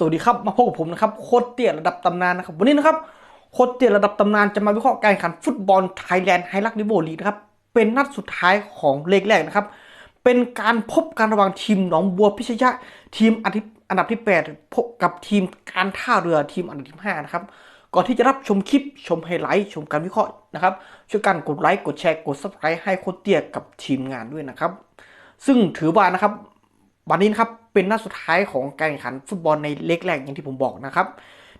สวัสดีครับมาพบกับผมนะครับโคตรเตี้ยระดับตำนานนะครับวันนี้นะครับโคตรเตี้ยระดับตำนานจะมาวิเคราะห์การแข่งขันฟุตบอลไทยแลนด์ไฮลักดิโบลีนะครับเป็นนัดสุดท้ายของเลกแรกนะครับเป็นการพบกันระหว่างทีมหนองบัวพิชยะ ทีมอันดับอันดับที่8พบกับทีมการท่าเรือทีมอันดับที่5นะครับก่อนที่จะรับชมคลิปชมไฮไลท์ชมการวิเคราะห์นะครับช่วยกันกดไลค์กดแชร์กด subscribe ให้โคตรเตี้ยกับทีมงานด้วยนะครับซึ่งถือว่านะครับ วันนี้นะครับเป็นนัดสุดท้ายของการแข่งขันฟุตบอลในเล็กแรกอย่างที่ผมบอกนะครับ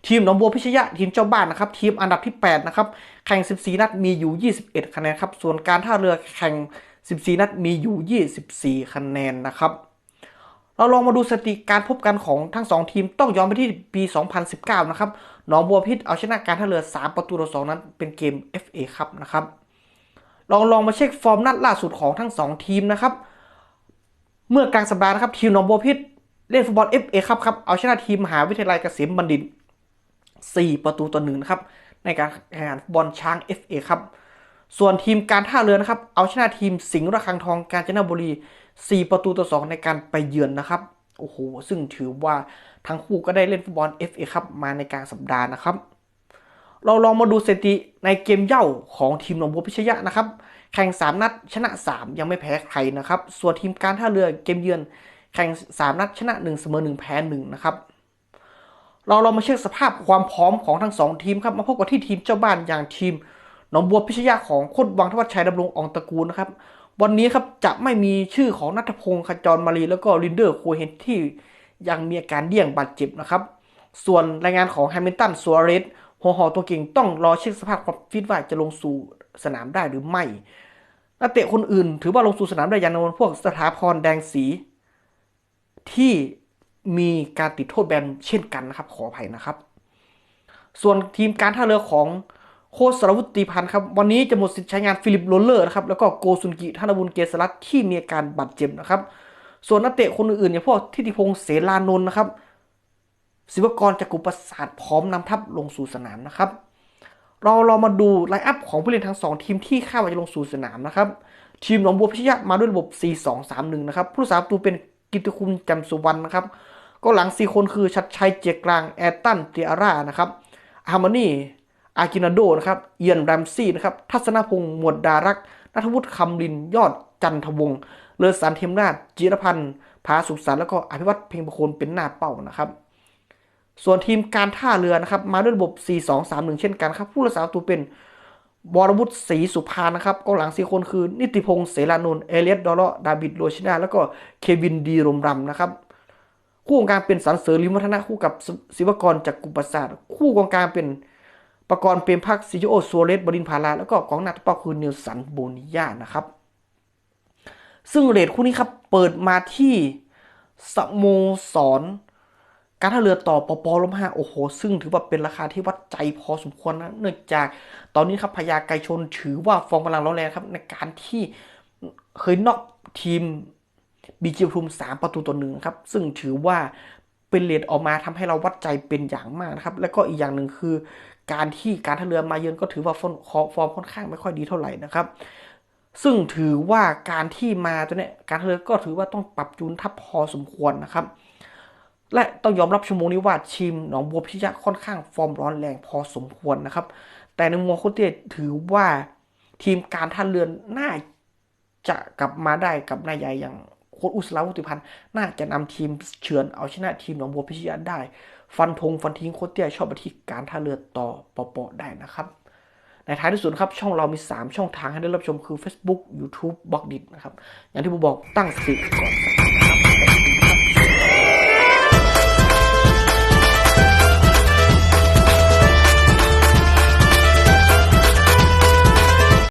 ทีมหนองบัวพิชยะทีมเจ้าบ้านนะครับทีมอันดับที่ 8 นะครับ แข่ง 14 นัดมีอยู่ 21 คะแนนครับ ส่วนการท่าเรือแข่ง 14 นัดมีอยู่ 24 คะแนนนะครับ เราลองมาดูสถิติการพบกันของทั้ง 2 ทีมต้องย้อนไปที่ปี 2019 นะครับหนองบัวพิษเอาชนะการท่าเรือ 3 ประตูต่อ2นั้นเป็นเกม FA ครับนะครับลองลองมาเช็คฟอร์มนัดล่าสุดของทั้ง 2 ทีมนะครับ เมื่อกลางสัปดาห์นะครับทีมหนองบัวพิษเล่นฟุตบอล FA ครับครับเอาชนะทีมมหาวิทยาลัยเกษมบัณฑิต 4 ประตูต่อหนึ่งนะครับในการแข่งขันฟุตบอลช้าง FA ครับส่วนทีมการท่าเรือนะครับเอาชนะทีมสิงห์ระฆังทองกาญจนบุรี 4 ประตูต่อ2ในการไปเยือนนะครับโอ้โหซึ่งถือว่าทั้งคู่ก็ได้เล่นฟุตบอล FA ครับมาในกลางสัปดาห์นะครับ เราลองมาดูสถิติในเกมเย่าของทีมหนองบัวพิชยะนะครับ แข่ง 3 นัดชนะ 3 ยังไม่แพ้ใครนะครับ ส่วนทีมการท่าเรือเกมเยือนแข่ง 3 นัดชนะ 1 เสมอ 1 แพ้1นะครับ เราเรามาเช็คสภาพความพร้อมของทั้ง 2 ทีมครับ มาพบกับที่ทีมเจ้าบ้านอย่างทีมหนองบัวพิชยะของโคดวังทวัชชัยดำรงอองตระกูลนะครับ วันนี้ครับจะไม่มีชื่อของนัทพงศ์ขจรมารีแล้วก็ลินเดอร์โคเฮนที่ยังมีอาการเดี่ยงบาดเจ็บนะครับ ส่วนรายงานของแฮมิลตันซัวเรสหัวหอตัวเก่งต้องรอเช็คสภาพความฟิตว่าจะลงสู่ สนามได้หรือไม่ นักเตะคนอื่น ถือว่าลงสู่สนามได้อย่างนนพวกสถาพรแดงสี ที่มีการติดโทษแบนเช่นกันนะครับ ขออภัยนะครับ ส่วนทีมการท่าเรือของโคชสรวุฒิตีพันธ์ครับ วันนี้จะหมดสิทธิ์ใช้งานฟิลิปโรลเลอร์นะครับ แล้วก็โกซุนกิธนบุญเกษรัตที่มีอาการบาดเจ็บนะครับ ส่วนนักเตะคนอื่นๆอย่างพวกทิติพงษ์เสรานนท์นะครับศิวกรจักรุประสาทพร้อมนำทัพลงสู่สนามนะครับ เราเรามาดูไลน์อัพของผู้เล่นทั้ง 2 ทีมที่คาดว่าจะลงสู่สนามนะครับ ทีมหนองบัวพิชยะมาด้วยระบบ 4-2-3-1 นะครับ ผู้รักษาประตูเป็นกิตติคุณจำสุวรรณนะครับ ก็หลัง 4 คนคือชัดชัยเจียกลาง แอตตันเตียร่านะครับฮาร์มานีอากินาโดนะครับเอียนแรมซี่นะครับทัศนพงศ์หมวดดารักษ์นัทวุฒิคำลินยอดจันทวงศ์เลอสันเทมนาถจิรพันธ์ผาสุขสันแล้วก็อภิวัตเพ่งประโคนเป็นหน้าเป้านะครับ ส่วนทีมการท่าเรือนะครับ มาด้วยระบบ 4-2-3-1 เช่นกันครับ ผู้รักษาประตูเป็นวรวุฒิศรีสุภานะครับกองหลัง4คนคือ นิติพงศ์เสรานนท์เอเลียสดอลเลาะดาบิดโรชินา แล้วก็เควินดีรมรำนะครับ คู่กองกลางเป็นสันเสริญลิมวัฒนะคู่กับศิวกรจากกุปศาสตร์คู่กองกลางเป็นประกรณ์เปรมพักซิโอซัวเรสบรินพาราแล้วก็กองหน้าตัวเป้าคือเนลสันโบนิยานะครับ ซึ่งเรทคู่นี้ครับเปิดมาที่สโมสร การท่าเรือต่อปปลมห้าโอ้โห ซึ่งถือว่าเป็นราคาที่วัดใจพอสมควรนะเนื่องจากตอนนี้ครับพญาไกชนถือว่าฟอร์มกำลังร้อนแรงครับในการที่เคยนอกทีมบีจีปทุมสามประตูต่อหนึ่งครับ ซึ่งถือว่าเป็นเลทออกมาทำให้เราวัดใจเป็นอย่างมากนะครับ แล้วก็อีกอย่างหนึ่งคือ การที่การท่าเรือมาเยือนก็ถือว่าฟอร์มฟอร์มค่อนข้างไม่ค่อยดีเท่าไหร่นะครับ ซึ่งถือว่าการที่มาตัวเนี้ยการท่าเรือก็ถือว่าต้องปรับจูนทับพอสมควรนะครับ และต้องยอมรับชั่วโมงนี้ว่าทีมหนองบัวพิชยะค่อนข้างฟอร์มร้อนแรงพอสมควรนะครับ แต่ในมุมโค้ชเตี้ยถือว่าทีมการท่าเรือน่าจะกลับมาได้กับนายใหญ่อย่างโค้ชอุสลาวุติพันธ์น่าจะนำทีมเฉือนเอาชนะทีมหนองบัวพิชยะได้ ฟันธงฟันทิ้งโค้ชเตี้ยชอบไปที่การท่าเรือต่อปอปอได้นะครับ ในท้ายที่สุดครับช่องเรามี 3 ช่องทางให้ได้รับชมคือ Facebook YouTube บล็อกดินะครับอย่างที่ผมบอกตั้งสติก่อน